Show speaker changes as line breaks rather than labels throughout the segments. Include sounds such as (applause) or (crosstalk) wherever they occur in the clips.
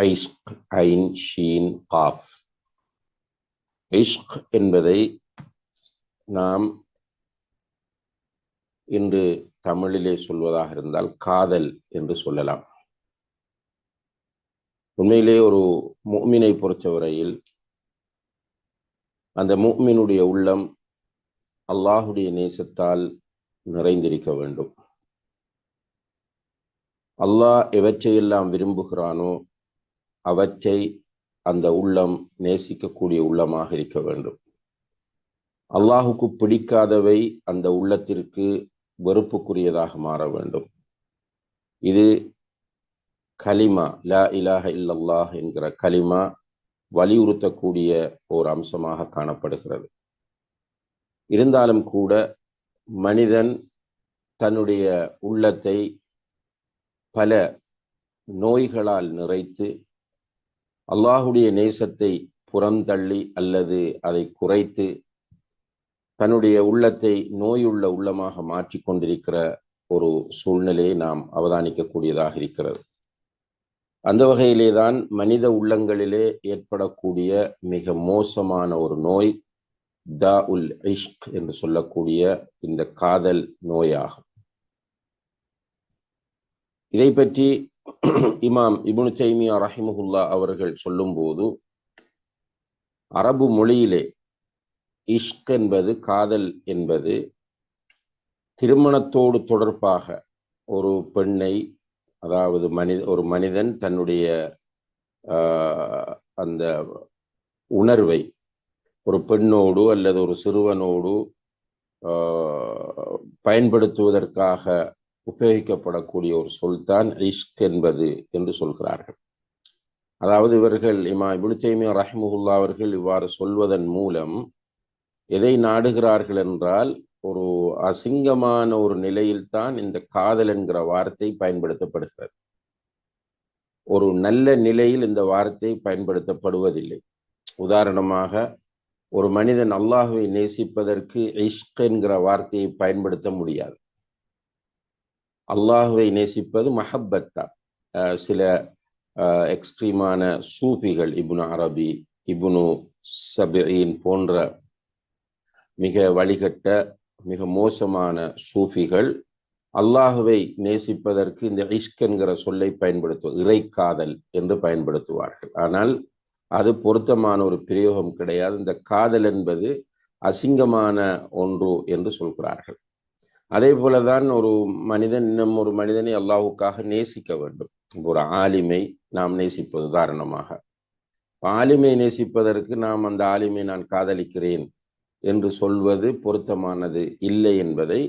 ஐஷ்க் ஐன் ஷீன் காஃப். இஷ்க் என்பதை நாம் இன்று தமிழிலே சொல்வதாக இருந்தால் காதல் என்று சொல்லலாம். உண்மையிலே ஒரு மூமினை பொறுத்தவரையில் அந்த மூமினுடைய உள்ளம் அல்லாஹுடைய நேசத்தால் நிறைந்திருக்க வேண்டும். அல்லாஹ் எவற்றையெல்லாம் விரும்புகிறானோ அவற்றை அந்த உள்ளம் நேசிக்கக்கூடிய உள்ளமாக இருக்க வேண்டும். அல்லாஹுக்கு பிடிக்காதவை அந்த உள்ளத்திற்கு வெறுப்புக்குரியதாக மாற வேண்டும். இது கலிமா லா இலாஹ இல்லல்லாஹ் என்கிற கலிமா வலியுறுத்தக்கூடிய ஒரு அம்சமாக காணப்படுகிறது. இருந்தாலும் கூட மனிதன் தன்னுடைய உள்ளத்தை பல நோய்களால் நிறைத்து அல்லாஹுடைய நேசத்தை புறந்தள்ளி அல்லது அதை குறைத்து தன்னுடைய உள்ளத்தை நோயுள்ள உள்ளமாக மாற்றிக்கொண்டிருக்கிற ஒரு சூழ்நிலையை நாம் அவதானிக்கக்கூடியதாக இருக்கிறது. அந்த வகையிலே தான் மனித உள்ளங்களிலே ஏற்படக்கூடிய மிக மோசமான ஒரு நோய் தா உல் இஷ்க் என்று சொல்லக்கூடிய இந்த காதல் நோயாகும். இதை பற்றி (clears throat) இமாம் இபுனு தைமியா ரஹிமஹுல்லா அவர்கள் சொல்லும்போது அரபு மொழியிலே இஷ்க் என்பது காதல் என்பது திருமணத்தோடு தொடர்பாக ஒரு பெண்ணை அதாவது மனித ஒரு மனிதன் தன்னுடைய அந்த உணர்வை ஒரு பெண்ணோடு அல்லது ஒரு சிறுவனோடு பயன்படுத்துவதற்காக உபயோகிக்கப்படக்கூடிய ஒரு சொல்தான் இஷ்க் என்பது என்று சொல்கிறார்கள். அதாவது இவர்கள் இமா இபுல் ரஹ்முல்லா அவர்கள் இவ்வாறு சொல்வதன் மூலம் எதை நாடுகிறார்கள் என்றால் ஒரு அசிங்கமான ஒரு நிலையில்தான் இந்த காதல் என்கிற வார்த்தை பயன்படுத்தப்படுகிறது. ஒரு நல்ல நிலையில் இந்த வார்த்தை பயன்படுத்தப்படுவதில்லை. உதாரணமாக ஒரு மனிதன் அல்லாஹுவை நேசிப்பதற்கு இஷ்க் என்கிற வார்த்தையை பயன்படுத்த முடியாது. அல்லாஹுவை நேசிப்பது மஹப்பத்தா. சில எக்ஸ்ட்ரீமான சூஃபிகள் இபுனு அரபி இபுனு சபின் போன்ற மிக வழிகட்ட மிக மோசமான சூஃபிகள் அல்லாஹுவை நேசிப்பதற்கு இந்த இஷ்க் என்கிற சொல்லை பயன்படுத்துவது இறைக்காதல் என்று பயன்படுத்துவார்கள். ஆனால் அது பொருத்தமான ஒரு பிரயோகம் கிடையாது. இந்த காதல் என்பது அசிங்கமான ஒன்று என்று சொல்கிறார்கள். அதே போல தான் ஒரு மனிதன் இன்னும் ஒரு மனிதனை அல்லாஹுக்காக நேசிக்க வேண்டும். ஒரு ஆலிமை நாம் நேசிப்பது உதாரணமாக. ஆலிமை நேசிப்பதற்கு நாம் அந்த ஆலிமை நான் காதலிக்கிறேன் என்று சொல்வது பொருத்தமானது இல்லை என்பதை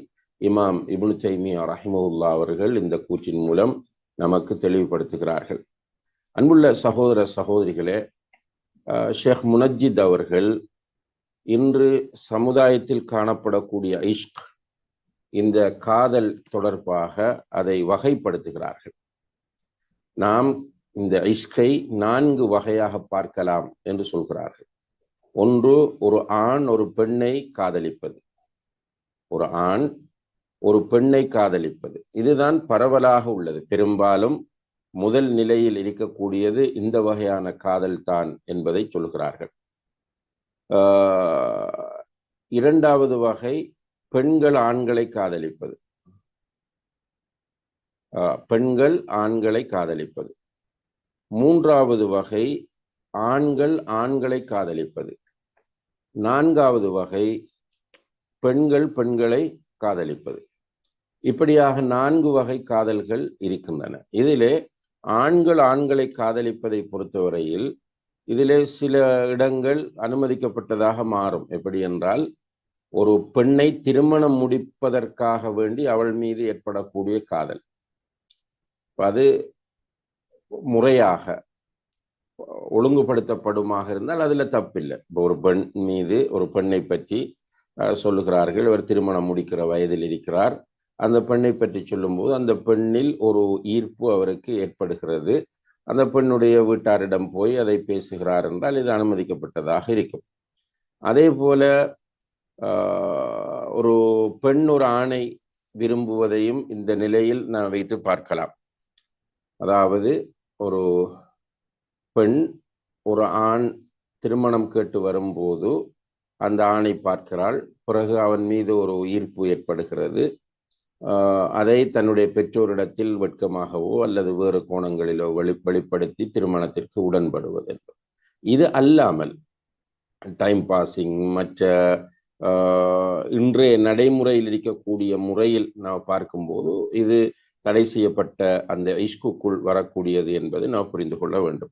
இமாம் இபுனு தைமியா ரஹிமவுல்லா அவர்கள் இந்த கூற்றின் மூலம் நமக்கு தெளிவுபடுத்துகிறார்கள். அன்புள்ள சகோதர சகோதரிகளே ஷேக் முனஜித் அவர்கள் இன்று சமுதாயத்தில் காணப்படக்கூடிய ஐஷ்க் இந்த காதல் தொடர்பாக அதை வகைப்படுத்துகிறார்கள். நாம் இந்த இஷ்கை நான்கு வகையாக பார்க்கலாம் என்று சொல்கிறார்கள். ஒன்று ஒரு ஆண் ஒரு பெண்ணை காதலிப்பது. ஒரு ஆண் ஒரு பெண்ணை காதலிப்பது. இதுதான் பரவலாக உள்ளது. பெரும்பாலும் முதல் நிலையில் இருக்கக்கூடியது இந்த வகையான காதல் தான் என்பதை சொல்கிறார்கள். இரண்டாவது வகை பெண்கள் ஆண்களை காதலிப்பது. பெண்கள் ஆண்களை காதலிப்பது. மூன்றாவது வகை ஆண்கள் ஆண்களை காதலிப்பது. நான்காவது வகை பெண்கள் பெண்களை காதலிப்பது. இப்படியாக நான்கு வகை காதல்கள் இருக்கின்றன. இதிலே ஆண்கள் ஆண்களை காதலிப்பதை பொறுத்தவரையில் இதிலே சில இடங்கள் அனுமதிக்கப்பட்டதாக மாறும். எப்படி என்றால் ஒரு பெண்ணை திருமணம் முடிப்பதற்காக வேண்டி அவள் மீது ஏற்படக்கூடிய காதல். அது முறையாக ஒழுங்குபடுத்தப்படுமாக இருந்தால் அதுல தப்பில்லை. இப்போ ஒரு பெண் மீது ஒரு பெண்ணை பற்றி சொல்லுகிறார்கள். இவர் திருமணம் முடிக்கிற வயதில் இருக்கிறார். அந்த பெண்ணை பற்றி சொல்லும்போது அந்த பெண்ணில் ஒரு ஈர்ப்பு அவருக்கு ஏற்படுகிறது. அந்த பெண்ணுடைய வீட்டாரிடம் போய் அதை பேசுகிறார் என்றால் இது அனுமதிக்கப்பட்டதாக இருக்கும். அதே போல ஒரு பெண் ஒரு ஆணை விரும்புவதையும் இந்த நிலையில் நான் வைத்து பார்க்கலாம். அதாவது ஒரு பெண் ஒரு ஆண் திருமணம் கேட்டு வரும்போது அந்த ஆணை பார்க்கிறாள். பிறகு அவன் மீது ஒரு ஈர்ப்பு ஏற்படுகிறது. அதை தன்னுடைய பெற்றோரிடத்தில் வெட்கமாகவோ அல்லது வேறு கோணங்களிலோ வெளி வெளிப்படுத்தி திருமணத்திற்கு உடன்படுவது இது அல்லாமல் டைம் பாசிங் மற்ற இன்றைய நடைமுறையில் இருக்கக்கூடிய முறையில் நாம் பார்க்கும்போது இது தடை செய்யப்பட்ட அந்த இஷ்குக்குள் வரக்கூடியது என்பதை நாம் புரிந்து கொள்ள வேண்டும்.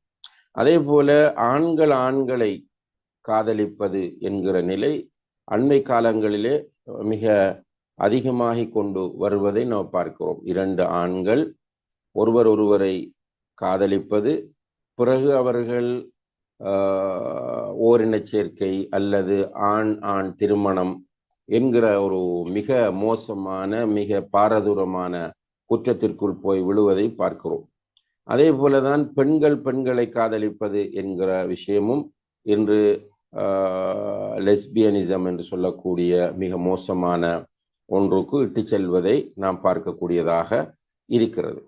அதே போல ஆண்கள் ஆண்களை காதலிப்பது என்கிற நிலை அண்மை காலங்களிலே மிக அதிகமாகி கொண்டு வருவதை நாம் பார்க்கிறோம். இரண்டு ஆண்கள் ஒருவர் ஒருவரை காதலிப்பது பிறகு அவர்கள் ஓரின சேர்க்கை அல்லது ஆண் ஆண் திருமணம் என்கிற ஒரு மிக மோசமான மிக பாரதூரமான குற்றத்திற்குள் போய் விழுவதை பார்க்கிறோம். அதே போலதான் பெண்கள் பெண்களை காதலிப்பது என்கிற விஷயமும் இன்று லெஸ்பியனிசம் என்று சொல்லக்கூடிய மிக மோசமான ஒன்றுக்கு இட்டு செல்வதை நாம் பார்க்கக்கூடியதாக இருக்கிறது.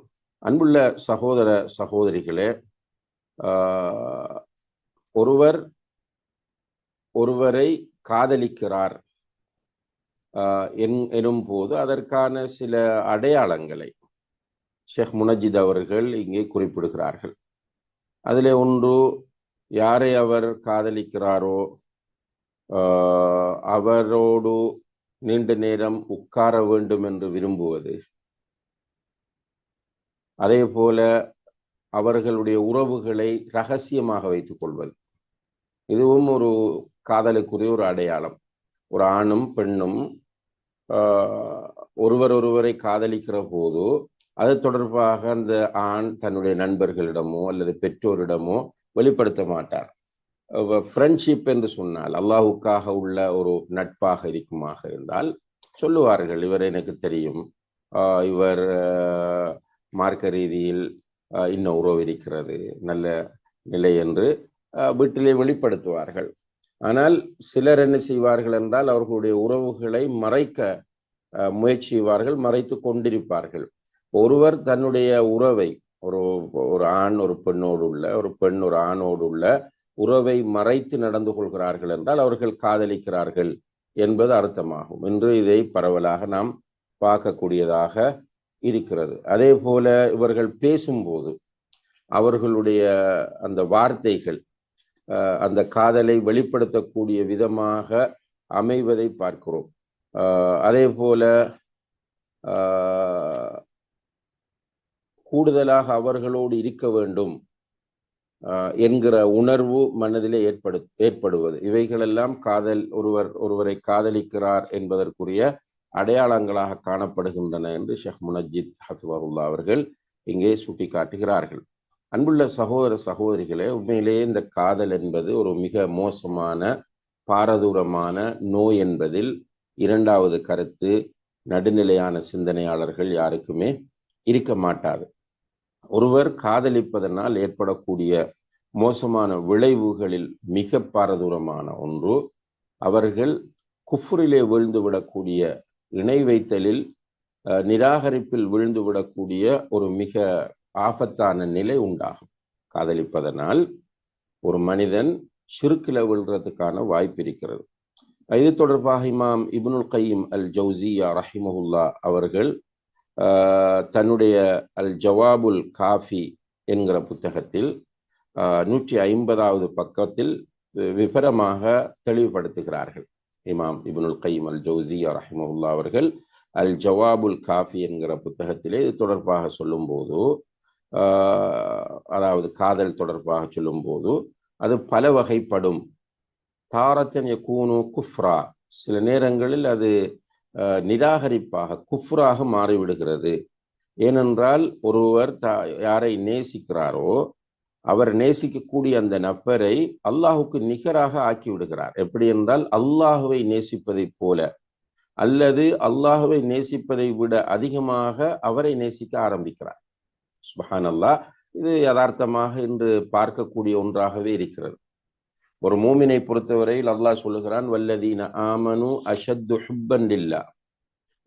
அன்புள்ள சகோதர சகோதரிகளே ஒருவர் ஒருவரை காதலிக்கிறார் எனும் போது அதற்கான சில அடையாளங்களை ஷேக் முனஜித் அவர்கள் இங்கே குறிப்பிடுகிறார்கள். அதில் ஒன்று யாரை அவர் காதலிக்கிறாரோ அவரோடு நீண்ட நேரம் உட்கார வேண்டும் என்று விரும்புவது அதே போல அவர்களுடைய உறவுகளை ரகசியமாக வைத்துக் கொள்வது. இதுவும் ஒரு காதலுக்குரிய ஒரு அடையாளம். ஒரு ஆணும் பெண்ணும் ஒருவர் ஒருவரை காதலிக்கிற போது அது தொடர்பாக அந்த ஆண் தன்னுடைய நண்பர்களிடமோ அல்லது பெற்றோரிடமோ வெளிப்படுத்த மாட்டார். ஃப்ரெண்ட்ஷிப் என்று சொன்னால் அல்லாஹுக்காக உள்ள ஒரு நட்பாக இருக்குமாக இருந்தால் சொல்லுவார்கள் இவர் எனக்கு தெரியும். இவர் மார்க்க ரீதியில் இன்னும் உறவு இருக்கிறது நல்ல நிலை என்று. வீட்டிலே வெளிப்படுத்துவார்கள். ஆனால் சிலர் என்ன செய்வார்கள் என்றால் அவர்களுடைய உறவுகளை மறைக்க முயற்சி செய்வார்கள் மறைத்து கொண்டிருப்பார்கள். ஒருவர் தன்னுடைய உறவை ஒரு ஒரு ஆண் ஒரு பெண்ணோடு உள்ள ஒரு பெண் ஒரு ஆணோடு உள்ள உறவை மறைத்து நடந்து கொள்கிறார்கள் என்றால் அவர்கள் காதலிக்கிறார்கள் என்பது அர்த்தமாகும். என்று இதை பரவலாக நாம் பார்க்கக்கூடியதாக இருக்கிறது. அதே போல இவர்கள் பேசும்போது அவர்களுடைய அந்த வார்த்தைகள் அந்த காதலை வெளிப்படுத்தக்கூடிய விதமாக அமைவதை பார்க்கிறோம். அதே போல கூடுதலாக அவர்களோடு இருக்க வேண்டும் என்கிற உணர்வு மனதிலே ஏற்படு ஏற்படுவது. இவைகளெல்லாம் காதல் ஒருவர் ஒருவரை காதலிக்கிறார் என்பதற்குரிய அடையாளங்களாக காணப்படுகின்றன என்று ஷேக் முனஜித் ஹசுவருல்லா அவர்கள் இங்கே சுட்டி காட்டுகிறார்கள் அன்புள்ள சகோதர சகோதரிகளே உண்மையிலேயே இந்த காதல் என்பது ஒரு மிக மோசமான பாரதூரமான நோய் என்பதில் இரண்டாவது கருத்து நடுநிலையான சிந்தனையாளர்கள் யாருக்குமே இருக்க மாட்டாது. ஒருவர் காதலிப்பதனால் ஏற்படக்கூடிய மோசமான விளைவுகளில் மிக பாரதூரமான ஒன்று அவர்கள் குஃப்ரிலே விழுந்துவிடக்கூடிய இணை வைத்தலில் நிராகரிப்பில் விழுந்துவிடக்கூடிய ஒரு மிக ஆபத்தான நிலை உண்டாகும். காதலிப்பதனால் ஒரு மனிதன் சுருக்கில விழுறதுக்கான வாய்ப்பு இருக்கிறது. இது தொடர்பாக இமாம் இப்னுல் கையீம் அல் ஜவுசியா ரஹிமஹுல்லா அவர்கள் தன்னுடைய அல் ஜவாபுல் காஃபி என்கிற புத்தகத்தில் நூற்றி ஐம்பதாவது பக்கத்தில் விபரமாக தெளிவுபடுத்துகிறார்கள். இமாம் இபுனுல் கைம் அல் ஜவுசியா ரஹிமஹுல்லா அவர்கள் அல் ஜவாபுல் காஃபி என்கிற புத்தகத்திலே இது தொடர்பாக சொல்லும்போது அதாவது காதல் தொடர்பாக சொல்லும்போது அது பல வகைப்படும். தாரத்தன் யகூனு குஃப்ரா. சில நேரங்களில் அது நிராகரிப்பாக குஃப்ராக மாறிவிடுகிறது. ஏனென்றால் ஒருவர் த யாரை நேசிக்கிறாரோ அவர் நேசிக்கக்கூடிய அந்த நபரை அல்லாஹுக்கு நிகராக ஆக்கி விடுகிறார் எப்படி என்றால் அல்லாஹுவை நேசிப்பதைப் போல. அல்லது அல்லாஹுவை நேசிப்பதை விட அதிகமாக அவரை நேசிக்க ஆரம்பிக்கிறார். சுபஹான் அல்லாஹ் இது யதார்த்தமாக இன்று பார்க்கக்கூடிய ஒன்றாகவே இருக்கிறது. ஒரு மூமினை பொறுத்தவரையில் அல்லாஹ் சொல்லுகிறான் வல்லதீன ஆமனு அஷத்து ஹுப்பன்டில்லா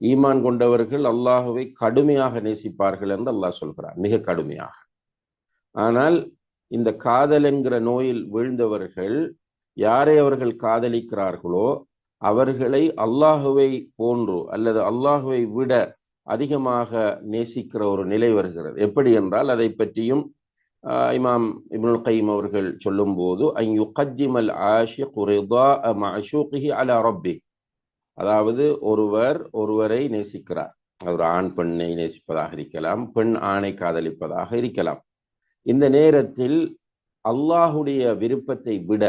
ஈமான் கொண்டவர்கள் அல்லாஹுவை கடுமையாக நேசிப்பார்கள் என்று அல்லாஹ் சொல்கிறான் மிக கடுமையாக. ஆனால் இந்த காதல் என்கிற நோயில் வீழ்ந்தவர்கள் யாரை அவர்கள் காதலிக்கிறார்களோ அவர்களை அல்லாஹுவை போன்று அல்லது அல்லாஹுவை விட அதிகமாக நேசிக்கிற ஒரு நிலை வருகிறது. எப்படி என்றால் அதை பற்றியும் இமாம் இப்னுல் கைம் அவர்கள் சொல்லும்போது ஐ யுகத்திமல் ஆஷிக் ரிதா மஷூகிஹி அலா ரப்பி. அதாவது ஒருவர் ஒருவரை நேசிக்கிறார். அவர் ஆண் பெண்ணை நேசிப்பதாக இருக்கலாம் பெண் ஆணை காதலிப்பதாக இருக்கலாம். இந்த நேரத்தில் அல்லாஹுடைய விருப்பத்தை விட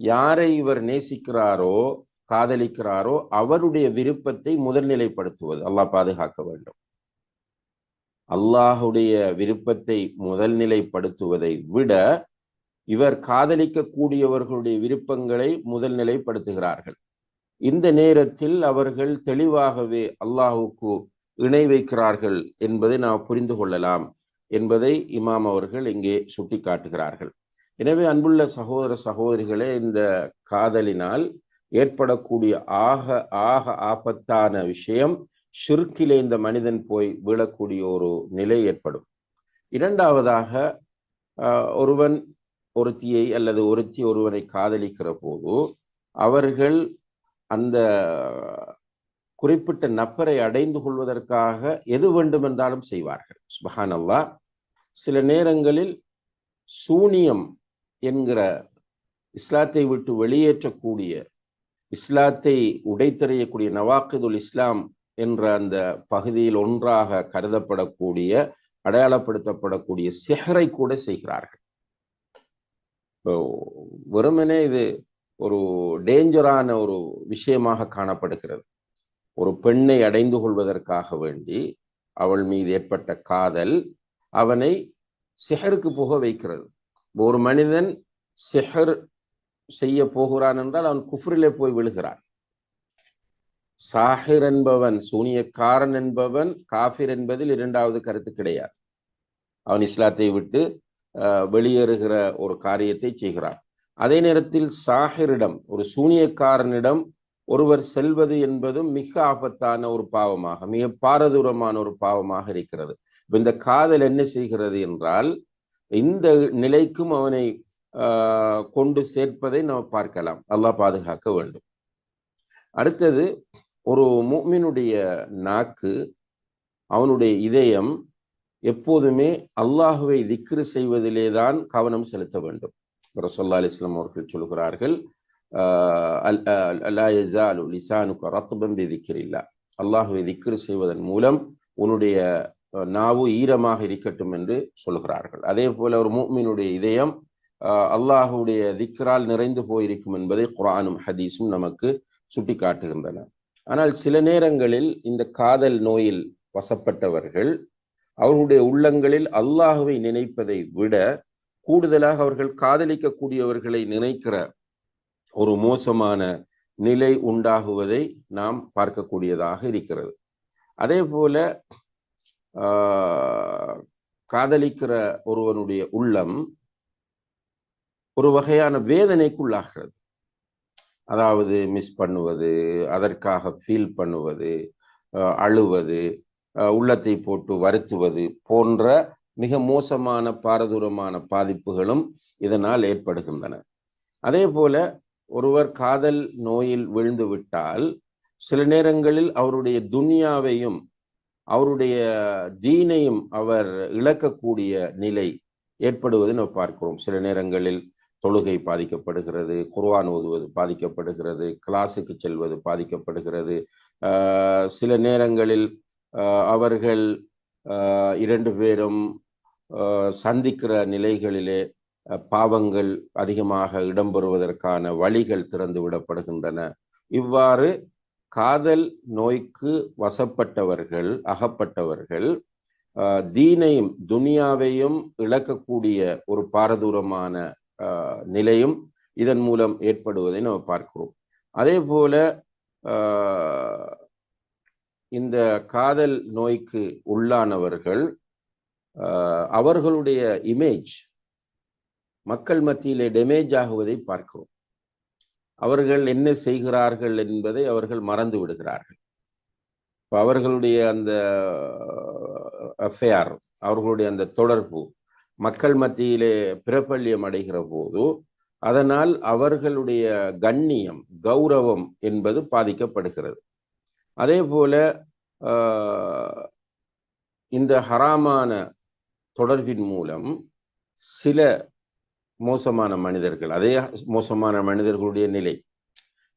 யாரை இவர் நேசிக்கிறாரோ காதலிக்கிறாரோ அவருடைய விருப்பத்தை முதல்நிலைப்படுத்துவது அல்லாஹ் பாதுகாக்க வேண்டும். அல்லாஹுடைய விருப்பத்தை முதல்நிலைப்படுத்துவதை விட இவர் காதலிக்கக்கூடியவர்களுடைய விருப்பங்களை முதல்நிலைப்படுத்துகிறார்கள் இந்த நேரத்தில் அவர்கள் தெளிவாகவே அல்லாஹுக்கு இணை வைக்கிறார்கள் என்பதை நாம் புரிந்து கொள்ளலாம் என்பதை இமாம் அவர்கள் இங்கே சுட்டி காட்டுகிறார்கள் எனவே அன்புள்ள சகோதர சகோதரிகளே இந்த காதலினால் ஏற்படக்கூடிய ஆக ஆக ஆபத்தான விஷயம் ஷிர்கிலே இந்த மனிதன் போய் விழக்கூடிய ஒரு நிலை ஏற்படும். இரண்டாவதாக ஒருவன் ஒருத்தியை அல்லது ஒருத்தி ஒருவனை காதலிக்கிற போது அவர்கள் அந்த குறிப்பிட்ட நபரை அடைந்து கொள்வதற்காக எது வேண்டுமென்றாலும் செய்வார்கள். சுபஹான் அல்லா சில நேரங்களில் சூனியம் என்கிற இஸ்லாத்தை விட்டு வெளியேற்றக்கூடிய இஸ்லாத்தை உடைத்தறியக்கூடிய நவாக்கிதுல் இஸ்லாம் என்ற அந்த பகுதியில் ஒன்றாக கருதப்படக்கூடிய அடையாளப்படுத்தப்படக்கூடிய சிஹரை கூட செய்கிறார்கள். வெறுமனே இது ஒரு டேஞ்சரான ஒரு விஷயமாக காணப்படுகிறது. ஒரு பெண்ணை அடைந்து கொள்வதற்காக வேண்டி அவள் மீது ஏற்பட்ட காதல் அவனை சிஹருக்கு போக வைக்கிறது. ஒரு மனிதன் சிஹர் செய்ய போகிறான் என்றால் அவன் குஃப்ரிலே போய் விழுகிறான். சாஹிர் என்பவன் சூனியக்காரன் என்பவன் காஃபிர் என்பதில் இரண்டாவது கருத்து கிடையாது. அவன் இஸ்லாத்தை விட்டு வெளியேறுகிற ஒரு காரியத்தை செய்கிறான். அதே நேரத்தில் சாஹிரிடம் ஒரு சூனியக்காரனிடம் ஒருவர் செல்வது என்பதும் மிக ஆபத்தான ஒரு பாவமாக மிக பாரதூரமான ஒரு பாவமாக இருக்கிறது. இந்த காதல் என்ன செய்கிறது என்றால் இந்த நிலைக்கும் அவனை கொண்டு சேர்ப்பதை நாம் பார்க்கலாம். அல்லாஹ் பாதுகாக்க வேண்டும். அடுத்தது ஒரு மூமினுடைய நாக்கு அவனுடைய இதயம் எப்போதுமே அல்லாஹுவை திக்ரு செய்வதிலே தான் கவனம் செலுத்த வேண்டும். ரசோல்லா அலிஸ்லாம் அவர்கள் சொல்கிறார்கள் அல்லாஹுவை திக்ரு செய்வதன் மூலம் உன்னுடைய நாவு ஈரமாக இருக்கட்டும் என்று சொல்கிறார்கள். அதே போல ஒரு மூமினுடைய இதயம் அல்லாஹுடைய திக்ரால் நிறைந்து போயிருக்கும் என்பதை குரானும் ஹதீஸும் நமக்கு சுட்டி காட்டுகின்றன ஆனால் சில நேரங்களில் இந்த காதல் நோயில் வசப்பட்டவர்கள் அவர்களுடைய உள்ளங்களில் அல்லாஹுவை நினைப்பதை விட கூடுதலாக அவர்கள் காதலிக்கக்கூடியவர்களை நினைக்கிற ஒரு மோசமான நிலை உண்டாகுவதை நாம் பார்க்கக்கூடியதாக இருக்கிறது. அதே போல காதலிக்கிற ஒருவனுடைய உள்ளம் ஒரு வகையான வேதனைக்குள்ளாகிறது. அதாவது மிஸ் பண்ணுவது அதற்காக ஃபீல் பண்ணுவது அழுவது உள்ளத்தை போட்டு வருத்துவது போன்ற மிக மோசமான பாரதூரமான பாதிப்புகளும் இதனால் ஏற்படுகின்றன. அதே போல ஒருவர் காதல் நோயில் விழுந்து விட்டால் சில நேரங்களில் அவருடைய துனியாவையும் அவருடைய தீனையும் அவர் இழக்கக்கூடிய நிலை ஏற்படுவதை நம்ம பார்க்கிறோம். சில நேரங்களில் தொழுகை பாதிக்கப்படுகிறது குர்வான் ஓதுவது பாதிக்கப்படுகிறது கிளாஸுக்கு செல்வது பாதிக்கப்படுகிறது. சில நேரங்களில் அவர்கள் இரண்டு பேரும் சந்திக்கிற நிலைகளிலே பாவங்கள் அதிகமாக இடம்பெறுவதற்கான வழிகள் திறந்து விடப்படுகின்றன. இவ்வாறு காதல் நோய்க்கு வசப்பட்டவர்கள் அகப்பட்டவர்கள் தீனையும் துனியாவையும் இழக்கக்கூடிய ஒரு பாரதூரமான நிலையும் இதன் மூலம் ஏற்படுவதை நம்ம பார்க்கிறோம். அதே போல இந்த காதல் நோய்க்கு உள்ளானவர்கள் அவர்களுடைய இமேஜ் மக்கள் மத்தியிலே டேமேஜ் ஆகுவதை பார்க்கிறோம். அவர்கள் என்ன செய்கிறார்கள் என்பதை அவர்கள் மறந்து விடுகிறார்கள். அவர்களுடைய அந்த அஃபேர் அவர்களுடைய அந்த தொடர்பு மக்கள் மத்தியிலே பிரபல்யம் அடைகிற போது அதனால் அவர்களுடைய கண்ணியம் கௌரவம் என்பது பாதிக்கப்படுகிறது. அதே போல இந்த ஹராமான தொடர்பின் மூலம் சில மோசமான மனிதர்கள் அதே மோசமான மனிதர்களுடைய நிலை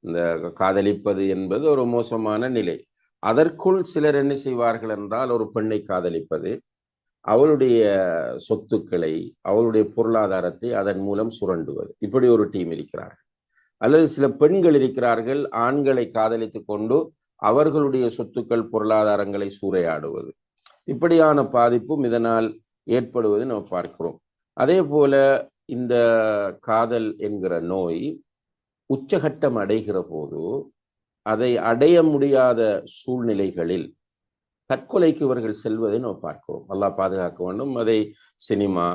இந்த காதலிப்பது என்பது ஒரு மோசமான நிலை. அதற்குள் சிலர் என்ன செய்வார்கள் என்றால் ஒரு பெண்ணை காதலிப்பது அவளுடைய சொத்துக்களை அவளுடைய பொருளாதாரத்தை அதன் மூலம் சுரண்டுவது. இப்படி ஒரு டீம் இருக்கிறார்கள். அல்லது சில பெண்கள் இருக்கிறார்கள் ஆண்களை காதலித்து கொண்டு அவர்களுடைய சொத்துக்கள் பொருளாதாரங்களை சூறையாடுவது. இப்படியான பாதிப்பும் இதனால் ஏற்படுவதை நம்ம பார்க்கிறோம். அதே போல இந்த காதல் என்கிற நோய் உச்சகட்டம் அடைகிற போது அதை அடைய முடியாத சூழ்நிலைகளில் தற்கொலைக்கு இவர்கள் செல்வதை நம்ம பார்க்கிறோம். நல்லா பாதுகாக்க வேண்டும். அதை சினிமா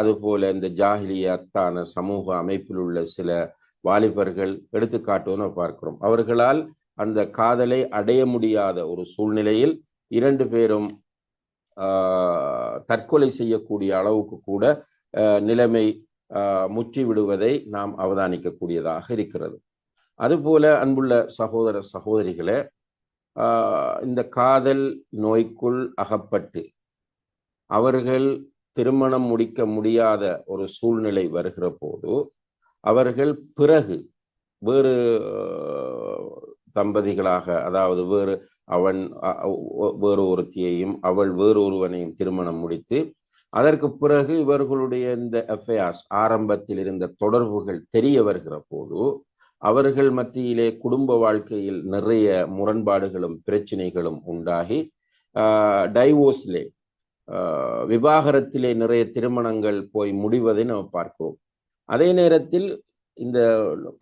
அதுபோல இந்த ஜாகிலியத்தான சமூக அமைப்பில் உள்ள சில வாலிபர்கள் எடுத்துக்காட்டுவதை நம்ம பார்க்கிறோம். அவர்களால் அந்த காதலை அடைய முடியாத ஒரு சூழ்நிலையில் இரண்டு பேரும் தற்கொலை செய்யக்கூடிய அளவுக்கு கூட நிலைமை முற்றி விடுவதை நாம் அவதானிக்கக்கூடியதாக இருக்கிறது. அதுபோல அன்புள்ள சகோதர சகோதரிகளை இந்த காதல் நோய்க்குள் அகப்பட்டு அவர்கள் திருமணம் முடிக்க முடியாத ஒரு சூழ்நிலை வருகிற போது அவர்கள் பிறகு வேறு தம்பதிகளாக அதாவது வேறு அவன் வேறு ஒருத்தியையும் அவள் வேறு ஒருவனையும் திருமணம் முடித்து அதற்கு பிறகு இவர்களுடைய இந்த எஃப்ஐஆர்ஸ் ஆரம்பத்தில் இருந்த தொடர்புகள் தெரிய வருகிற போது அவர்கள் மத்தியிலே குடும்ப வாழ்க்கையில் நிறைய முரண்பாடுகளும் பிரச்சனைகளும் உண்டாகி டைவோர்ஸ்லே விவாகரத்திலே நிறைய திருமணங்கள் போய் முடிவதை நாம் பார்க்கிறோம். அதே நேரத்தில் இந்த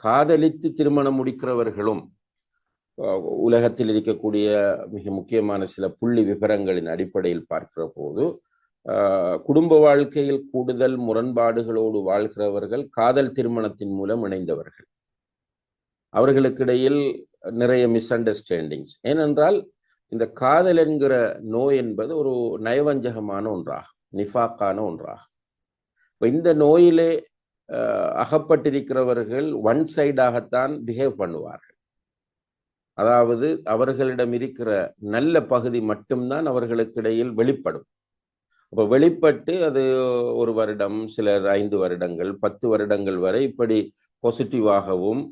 காதலித்து திருமணம் முடிக்கிறவர்களும் உலகத்தில் இருக்கக்கூடிய மிக முக்கியமான சில புள்ளி விவரங்களின் அடிப்படையில் பார்க்கிற போது குடும்ப வாழ்க்கையில் கூடுதல் முரண்பாடுகளோடு வாழ்கிறவர்கள் காதல் திருமணத்தின் மூலம் இணைந்தவர்கள். அவர்களுக்கிடையில் நிறைய மிஸ் அண்டர்ஸ்டாண்டிங்ஸ் ஏனென்றால் இந்த காதல் என்கிற நோய் என்பது ஒரு நயவஞ்சகமான ஒன்றாகும் நிஃபாக்கான ஒன்றாகும். இப்போ இந்த நோயிலே அகப்பட்டிருக்கிறவர்கள் ஒன் சைடாகத்தான் பிஹேவ் பண்ணுவார்கள். அதாவது அவர்களிடம் இருக்கிற நல்ல பகுதி மட்டும்தான் அவர்களுக்கு இடையில் வெளிப்படும். அப்போ வெளிப்பட்டு அது ஒரு வருடம் சிலர் ஐந்து வருடங்கள் பத்து வருடங்கள் வரை இப்படி பாசிட்டிவாகவும்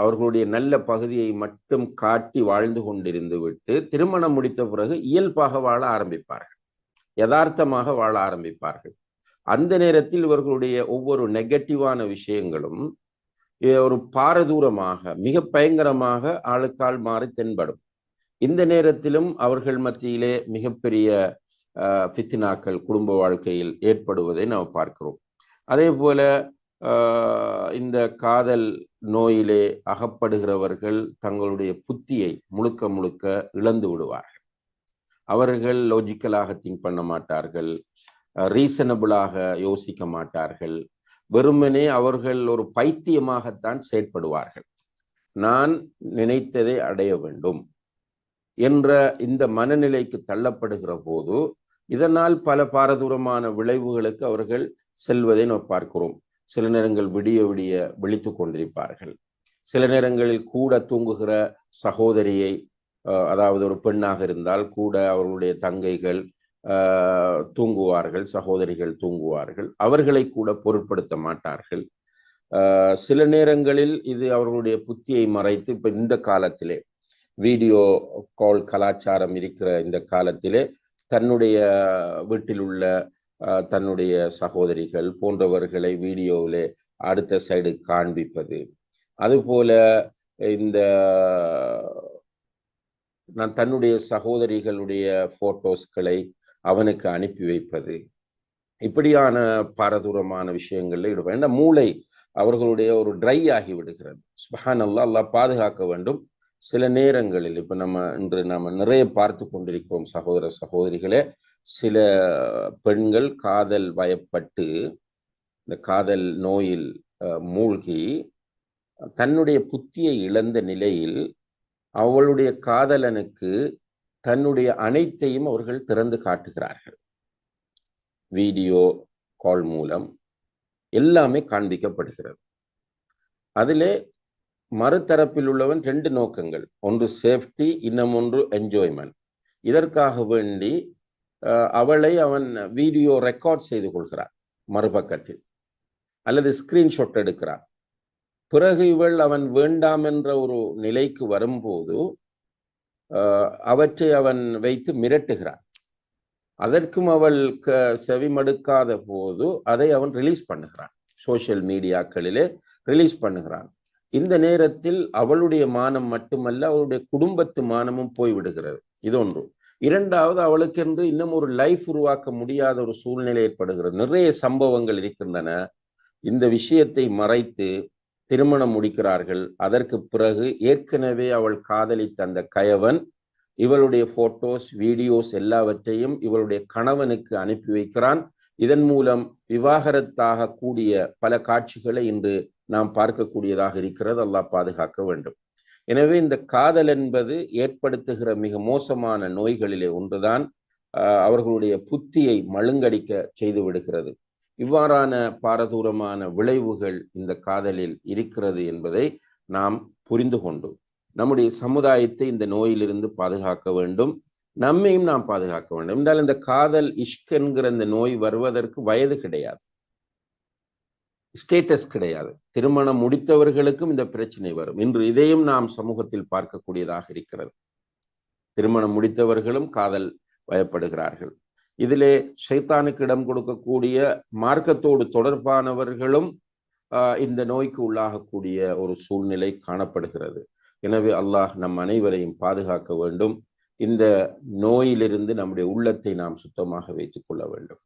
அவர்களுடைய நல்ல பகுதியை மட்டும் காட்டி வாழ்ந்து கொண்டிருந்து விட்டு திருமணம் முடித்த பிறகு இயல்பாக வாழ ஆரம்பிப்பார்கள். யதார்த்தமாக வாழ ஆரம்பிப்பார்கள். அந்த நேரத்தில் இவர்களுடைய ஒவ்வொரு நெகட்டிவான விஷயங்களும் ஒரு பாரதூரமாக மிக பயங்கரமாக ஆளுக்கால் மாறி தென்படும். இந்த நேரத்திலும் அவர்கள் மத்தியிலே மிகப்பெரிய ஃபித்தினாக்கள் குடும்ப வாழ்க்கையில் ஏற்படுவதை நாம் பார்க்கிறோம். அதே போல இந்த காதல் நோயிலே அகப்படுகிறவர்கள் தங்களுடைய புத்தியை முழுக்க முழுக்க இழந்து விடுவார்கள். அவர்கள் லாஜிக்கலாக திங்க் பண்ண மாட்டார்கள். ரீசனபிளாக யோசிக்க மாட்டார்கள். வெறுமனே அவர்கள் ஒரு பைத்தியமாகத்தான் செயற்படுவார்கள். நான் நினைத்ததை அடைய வேண்டும் என்ற இந்த மனநிலைக்கு தள்ளப்படுகிற போது இதனால் பல பாரதூரமான விளைவுகளுக்கு அவர்கள் செல்வதை நாம் பார்க்கிறோம். சில நேரங்கள் விடிய விடிய விழித்து கொண்டிருப்பார்கள். சில நேரங்களில் கூட தூங்குகிற சகோதரியை அதாவது ஒரு பெண்ணாக இருந்தால் கூட அவர்களுடைய தங்கைகள் தூங்குவார்கள் சகோதரிகள் தூங்குவார்கள். அவர்களை கூட பொருட்படுத்த மாட்டார்கள். சில நேரங்களில் இது அவர்களுடைய புத்தியை மறைத்து இப்ப இந்த காலத்திலே வீடியோ கால் கலாச்சாரம் இருக்கிற இந்த காலத்திலே தன்னுடைய வீட்டில் உள்ள தன்னுடைய சகோதரிகள் போன்றவர்களை வீடியோவில் அடுத்த சைடு காண்பிப்பது. அதுபோல இந்த நான் தன்னுடைய சகோதரிகளுடைய போட்டோஸ்களை அவனுக்கு அனுப்பி வைப்பது. இப்படியான பாரதூரமான விஷயங்கள்ல ஈடுபட மூளை அவர்களுடைய ஒரு ட்ரை ஆகி விடுகிறது சுபஹான் அல்லா அல்லா பாதுகாக்க வேண்டும். சில நேரங்களில் இப்போ நம்ம இன்று நம்ம நிறைய பார்த்து கொண்டிருக்கிறோம் சகோதர சகோதரிகளே. சில பெண்கள் காதல் வயப்பட்டு இந்த காதல் நோயில் மூழ்கி தன்னுடைய புத்தியை இழந்த நிலையில் அவளுடைய காதலனுக்கு தன்னுடைய அனைத்தையும் அவர்கள் திறந்து காட்டுகிறார்கள். வீடியோ கால் மூலம் எல்லாமே காண்பிக்கப்படுகிறது. அதிலே மறுதரப்பில் உள்ளவன் ரெண்டு நோக்கங்கள். ஒன்று சேஃப்டி இன்னும் ஒன்று என்ஜாய்மெண்ட் இதற்காக வேண்டி அவளை அவன் வீடியோ ரெக்கார்ட் செய்து கொள்கிறான் மறுபக்கத்தில். அல்லது ஸ்கிரீன்ஷாட் எடுக்கிறான். பிறகு இவள் அவன் வேண்டாம் என்ற ஒரு நிலைக்கு வரும்போது அவற்றை அவன் வைத்து மிரட்டுகிறான். அதற்கும் அவள் க செவிமடுக்காத போது அதை அவன் ரிலீஸ் பண்ணுகிறான். சோசியல் மீடியாக்களிலே ரிலீஸ் பண்ணுகிறான். இந்த நேரத்தில் அவளுடைய மானம் மட்டுமல்ல அவளுடைய குடும்பத்து மானமும் போய்விடுகிறது. இது ஒன்று. இரண்டாவது அவளுக்கென்று இன்னும் ஒரு லைஃப் உருவாக்க முடியாத ஒரு சூழ்நிலை ஏற்படுகிறது. நிறைய சம்பவங்கள் இருக்கின்றன. இந்த விஷயத்தை மறைத்து திருமணம் முடிக்கிறார்கள். அதற்கு பிறகு ஏற்கனவே அவள் காதலித்த அந்த கயவன் இவளுடைய போட்டோஸ் வீடியோஸ் எல்லாவற்றையும் இவளுடைய கணவனுக்கு அனுப்பி வைக்கிறான். இதன் மூலம் விவாகரத்தாக கூடிய பல காட்சிகளை இன்று நாம் பார்க்கக்கூடியதாக இருக்கிறது. அல்லாஹ் பாதுகாக்க வேண்டும். எனவே இந்த காதல் என்பது ஏற்படுத்துகிற மிக மோசமான நோய்களிலே ஒன்றுதான் அவர்களுடைய புத்தியை மழுங்கடிக்க செய்து விடுகிறது. இவ்வாறான பாரதூரமான விளைவுகள் இந்த காதலில் இருக்கிறது என்பதை நாம் புரிந்து கொண்டு நம்முடைய சமுதாயத்தை இந்த நோயிலிருந்து பாதுகாக்க வேண்டும். நம்மையும் நாம் பாதுகாக்க வேண்டும். என்றால் இந்த காதல் இஷ்க் என்கிற இந்த நோய் வருவதற்கு வயது கிடையாது. ஸ்டேட்டஸ் கிடையாது. திருமணம் முடித்தவர்களுக்கும் இந்த பிரச்சனை வரும். இன்று இதையும் நாம் சமூகத்தில் பார்க்கக்கூடியதாக இருக்கிறது. திருமணம் முடித்தவர்களும் காதல் வயப்படுகிறார்கள். இதிலே சைத்தானுக்கு இடம் கொடுக்கக்கூடிய மார்க்கத்தோடு தொடர்பானவர்களும் இந்த நோய்க்கு உள்ளாகக்கூடிய ஒரு சூழ்நிலை காணப்படுகிறது. எனவே அல்லாஹ் நம் அனைவரையும் பாதுகாக்க வேண்டும். இந்த நோயிலிருந்து நம்முடைய உள்ளத்தை நாம் சுத்தமாக வைத்துக் கொள்ள வேண்டும்.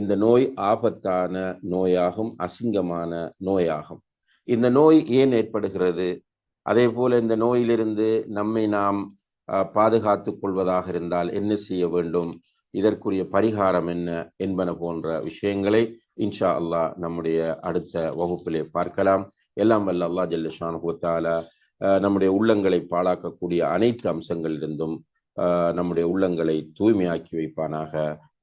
இந்த நோய் ஆபத்தான நோயாகும் அசிங்கமான நோயாகும். இந்த நோய் ஏன் ஏற்படுகிறது? அதே போல இந்த நோயிலிருந்து நம்மை நாம் பாதுகாத்துக் கொள்வதாக இருந்தால் என்ன செய்ய வேண்டும்? இதற்குரிய பரிகாரம் என்ன என்பன போன்ற விஷயங்களை இன்ஷா அல்லாஹ் நம்முடைய அடுத்த வகுப்பிலே பார்க்கலாம். எல்லாம் வல்ல அல்லா ஜல்லஷான் ஹூத்தாலா நம்முடைய உள்ளங்களை பாழாக்கக்கூடிய அனைத்து அம்சங்களிலிருந்தும் நம்முடைய உள்ளங்களை தூய்மையாக்கி வைப்பானாக.